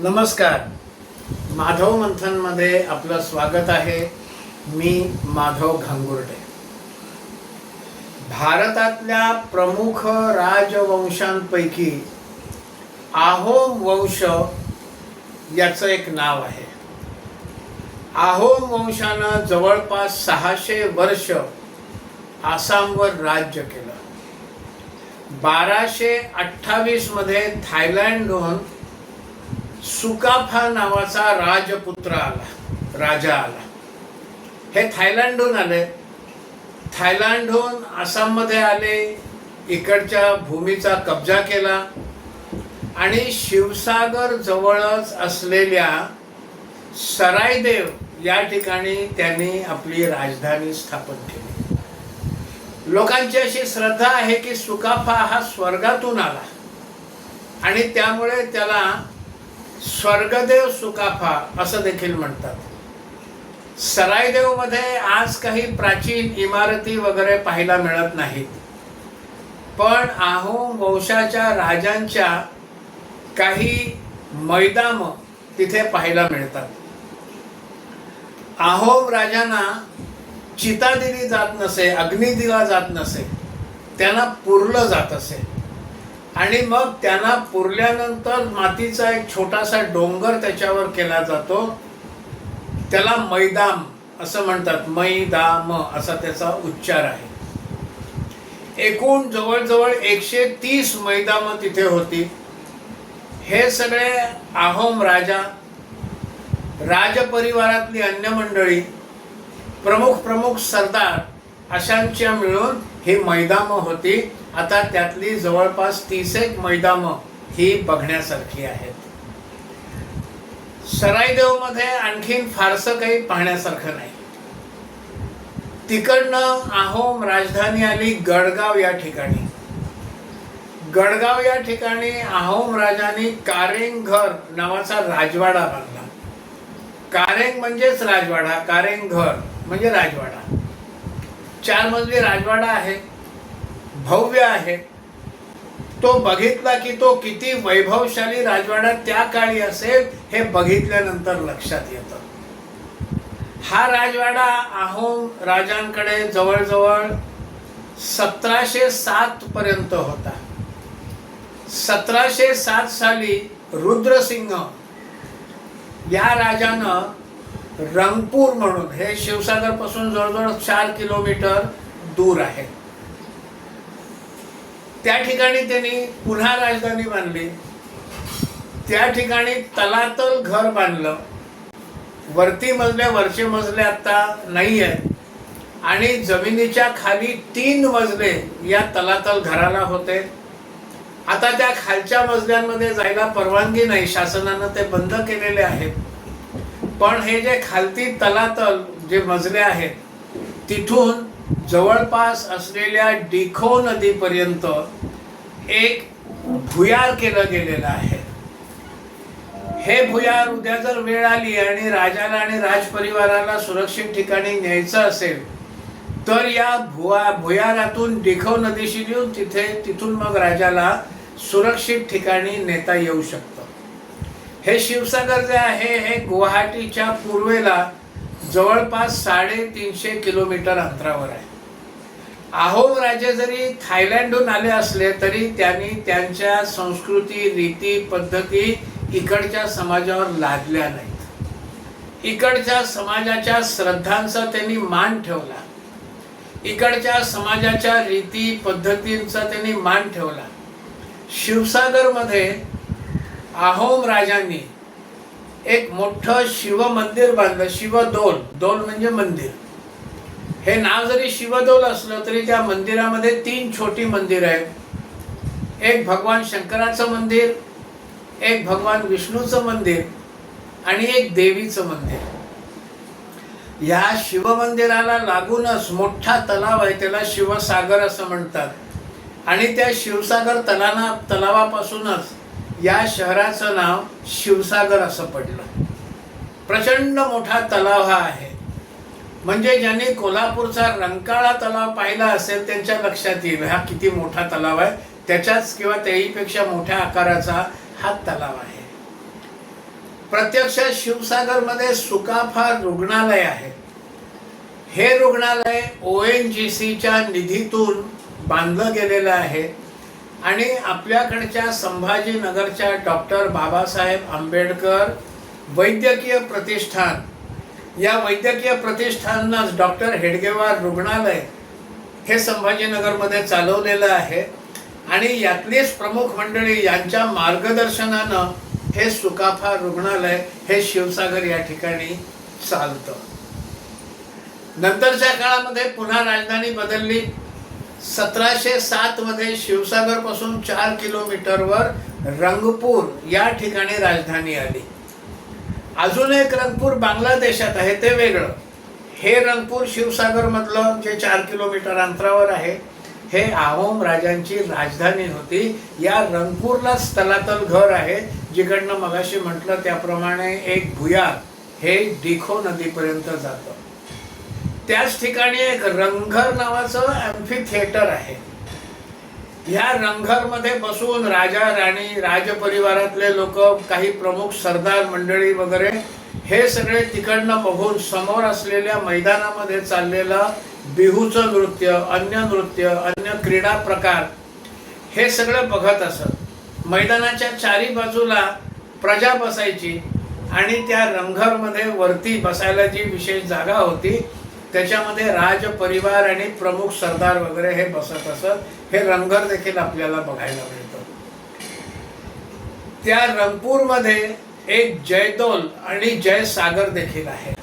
नमस्कार. माधव मंथनमध्ये आपलं स्वागत आहे. मी माधव घांगुर्डे. भारतातल्या प्रमुख राजवंशांपैकी आहोम वंश याचं एक नाव आहे. आहोम वंशानं जवळपास सहाशे वर्ष आसामवर राज्य केलं. बाराशे अठ्ठावीसमध्ये थायलंडहून सुकाफा नावाचा राजपुत्र आला राजा आला. हे थायलंडहून आले. थायलंडहून आसाममध्ये आले इकडच्या भूमीचा कब्जा केला आणि शिवसागर जवळच असलेल्या सरायदेव या ठिकाणी त्यांनी आपली राजधानी स्थापन केली. लोकांची अशी श्रद्धा आहे की सुकाफा हा स्वर्गातून आला आणि त्यामुळे त्याला स्वर्गदेव सुकाफा असं देखील म्हणतात. सरायदेवमध्ये आज काही प्राचीन इमारती वगैरे पाहायला मिळत नाहीत. पण आहोम वंशाच्या राजांच्या काही मैदाम तिथे पाहायला मिळतात. आहोम राजांना चिता दिली जात नसे अग्नी दिला जात नसे त्यांना पुरलं जात असे. आणि मग त्यांना पुरल्यानंतर मातीचा एक छोटासा डोंगर त्याच्यावर केला जातो. त्याला मैदाम असं म्हणतात. मैदाम असा त्याचा उच्चार आहे. एकूण जवळजवळ एकशे तीस मैदाम तिथे होती. हे सगळे आहोम राजा राजपरिवारातली अन्य मंडळी प्रमुख प्रमुख सरदार अशांच्या मिळून ही मैदामं होती. आता त्यातली जवळपास तीस एक मैदामं ही बघण्यासारखी आहेत. सरायदेवमध्ये आणखीन फारसं काही पाहण्यासारखं नाही. तिकडनं आहोम राजधानी आली गडगाव या ठिकाणी. गडगाव या ठिकाणी आहोम राजांनी कारेंघर नावाचा राजवाडा बांधला. कारेंग म्हणजेच राजवाडा कारेंघर म्हणजे राजवाडा. चार मजली राजवाडा आहे भव्य आहे. तो बघितला की तो किती वैभवशाली राजवाडा त्या काळी असेल हे बघितल्यानंतर लक्षात येतं. हा राजवाडा आहोम राजांकडे जवळजवळ सतराशे सात पर्यंत होता. सतराशे सात साली रुद्रसिंह या राजानं रंगपूर म्हणून. हे शिवसागरपासून जवळजवळ चार किलोमीटर दूर आहे. त्या ठिकाणी त्यांनी पुन्हा राजधानी बांधली. त्या ठिकाणी तलातल घर बांधलं. वरती मजले वरचे मजले आता नाही आहेत. आणि जमिनीच्या खाली तीन मजले या तलातल घराला होते. आता त्या खालच्या मजल्यांमध्ये जायला परवानगी नाही. शासनानं ते बंद केलेले आहेत. पण हे जे खालती तलातल जे मजले आहेत तिथून जवळपास असलेल्या डिखो नदीपर्यंत एक भुयार केलं गेलेलं आहे. हे भुयार उद्या जर वेळ आली आणि राजाला आणि राजपरिवाराला सुरक्षित ठिकाणी न्यायचं असेल तर या भुवा भुयारातून डिखो नदीशी येऊन तिथे तिथून मग राजाला सुरक्षित ठिकाणी नेता येऊ शकतं. हे शिवसागर जे आहे हे गुवाहाटीच्या पूर्वेला जवळपास साडेतीनशे किलोमीटर अंतरावर आहे. आहोम राजे जरी थायलंडहून आले असले तरी त्यांनी त्यांच्या संस्कृती रीती पद्धती इकडच्या समाजावर लादल्या नाहीत. इकडच्या समाजाच्या श्रद्धांचा त्यांनी मान ठेवला. इकडच्या समाजाच्या रीती पद्धतींचा त्यांनी मान ठेवला. शिवसागरमध्ये आहोम राजांनी एक मोठं शिव मंदिर बांधलं शिवदोल दोल म्हणजे मंदिर. हे नाव जरी शिवदोल असलं तरी त्या मंदिरामध्ये तीन छोटी मंदिर आहेत. एक भगवान शंकराचं मंदिर एक भगवान विष्णूचं मंदिर आणि एक देवीचं मंदिर. या शिवमंदिराला लागूनच मोठा तलाव आहे त्याला शिवसागर असं म्हणतात. आणि त्या शिवसागर तलाना तलावापासूनच या शहराचं नाव शिवसागर असं पडलं. प्रचंड मोठा तलाव हा आहे. म्हणजे ज्यांनी कोल्हापूरचा रंकाळा तलाव पाहिला असेल त्यांच्या लक्षात येईल हा किती मोठा तलाव आहे. त्याच्याच किंवा त्याहीपेक्षा मोठ्या आकाराचा हा तलाव आहे. प्रत्यक्ष शिवसागरमध्ये सुकाफा रुग्णालय आहे. हे रुग्णालय ओ एन जी सीच्या निधीतून बांधलं गेलेलं आहे. आणि आपल्याकडच्या संभाजीनगरच्या डॉक्टर बाबासाहेब आंबेडकर वैद्यकीय प्रतिष्ठान. या वैद्यकीय प्रतिष्ठानच डॉक्टर हेडगेवार रुग्णालय हे संभाजीनगरमध्ये चालवलेलं आहे. आणि यातलीच प्रमुख मंडळी यांच्या मार्गदर्शनानं हे सुकाफा रुग्णालय हे शिवसागर या ठिकाणी चालतं. नंतरच्या काळामध्ये पुन्हा राजधानी बदलली. सतराशे सात मध्ये शिवसागरपासून चार किलोमीटरवर रंगपूर या ठिकाणी राजधानी आली. अजून एक रंगपूर बांगलादेशात आहे ते वेगळं. हे रंगपूर शिवसागर मधलं जे चार किलोमीटर अंतरावर आहे हे आहोम राजांची राजधानी होती. या रंगपूरलाच स्थलातल घर आहे जिकडनं मगाशी म्हटलं त्याप्रमाणे एक भुयार हे डिखो नदीपर्यंत जातं. त्याच ठिकाणी एक रंगघर नावाचं अँफी थिएटर आहे. ह्या रंगघरमध्ये बसून राजा राणी राजपरिवारातले लोक काही प्रमुख सरदार मंडळी वगैरे हे सगळे तिकडनं बघून समोर असलेल्या मैदानामध्ये चाललेलं बिहूचं नृत्य अन्य नृत्य अन्य क्रीडा प्रकार हे सगळं बघत असत. मैदानाच्या चारी बाजूला प्रजा बसायची आणि त्या रंगघरमध्ये वरती बसायला जी विशेष जागा होती त्याच्यामध्ये राज परिवार आणि प्रमुख सरदार वगैरे हे बसत असत. हे रंगर देखील आपल्याला बघायला मिळतं. त्या रंगपूरमध्ये एक जयदोल आणि जयसागर देखील आहे.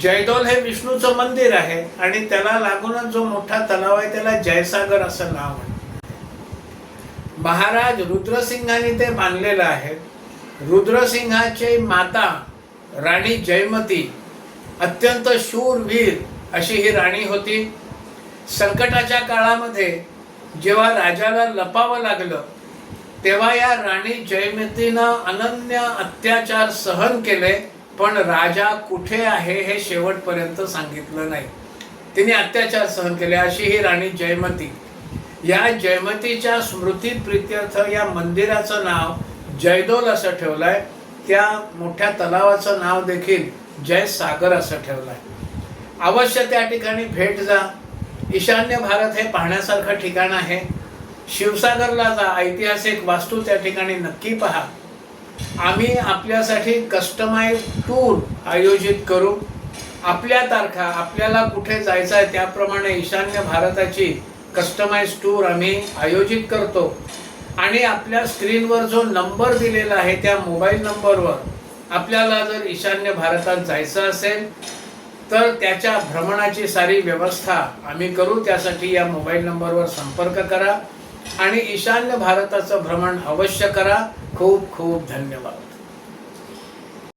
जयदोल हे विष्णूचं मंदिर आहे आणि त्याला लागूनच जो मोठा तलाव आहे त्याला जयसागर असं नाव आहे. महाराज रुद्रसिंहाने ते बांधलेलं आहे. रुद्रसिंहाची माता राणी जयमती अत्यंत शूरवीर अशी ही राणी होती. संकटाच्या काळामध्ये जेव्हा राजाला लपावं लागलं तेव्हा या राणी जयमतीनं अनन्य अत्याचार सहन केले पण राजा कुठे आहे हे शेवटपर्यंत सांगितलं नाही. तिने अत्याचार सहन केले अशी ही राणी जयमती. या जयमतीच्या स्मृती प्रित्यर्थ या मंदिराचं नाव जयदोल असं ठेवलंय. त्या मोठ्या तलावाचं नाव देखील जय सागर असं ठेवलंय अवश्य त्या ठिकाणी भेट जा. ईशान्य भारत हे पाहण्यासारखं ठिकाण आहे. शिवसागरला जा. ऐतिहासिक वास्तू त्या ठिकाणी नक्की पहा. आम्ही आपल्यासाठी कस्टमाइज टूर आयोजित करू. आपल्या तारखा आपल्याला कुठे जायचं आहे त्याप्रमाणे ईशान्य भारताची कस्टमाइज टूर आम्ही आयोजित करतो. आणि आपल्या स्क्रीनवर जो नंबर दिलेला आहे त्या मोबाईल नंबरवर आपल्याला जर ईशान्य भारतात जायचं असेल तर त्याच्या भ्रमणाची सारी व्यवस्था आम्ही करू. त्यासाठी या मोबाईल नंबरवर संपर्क करा आणि ईशान्य भारताचं भ्रमण अवश्य करा. खूप खूप धन्यवाद.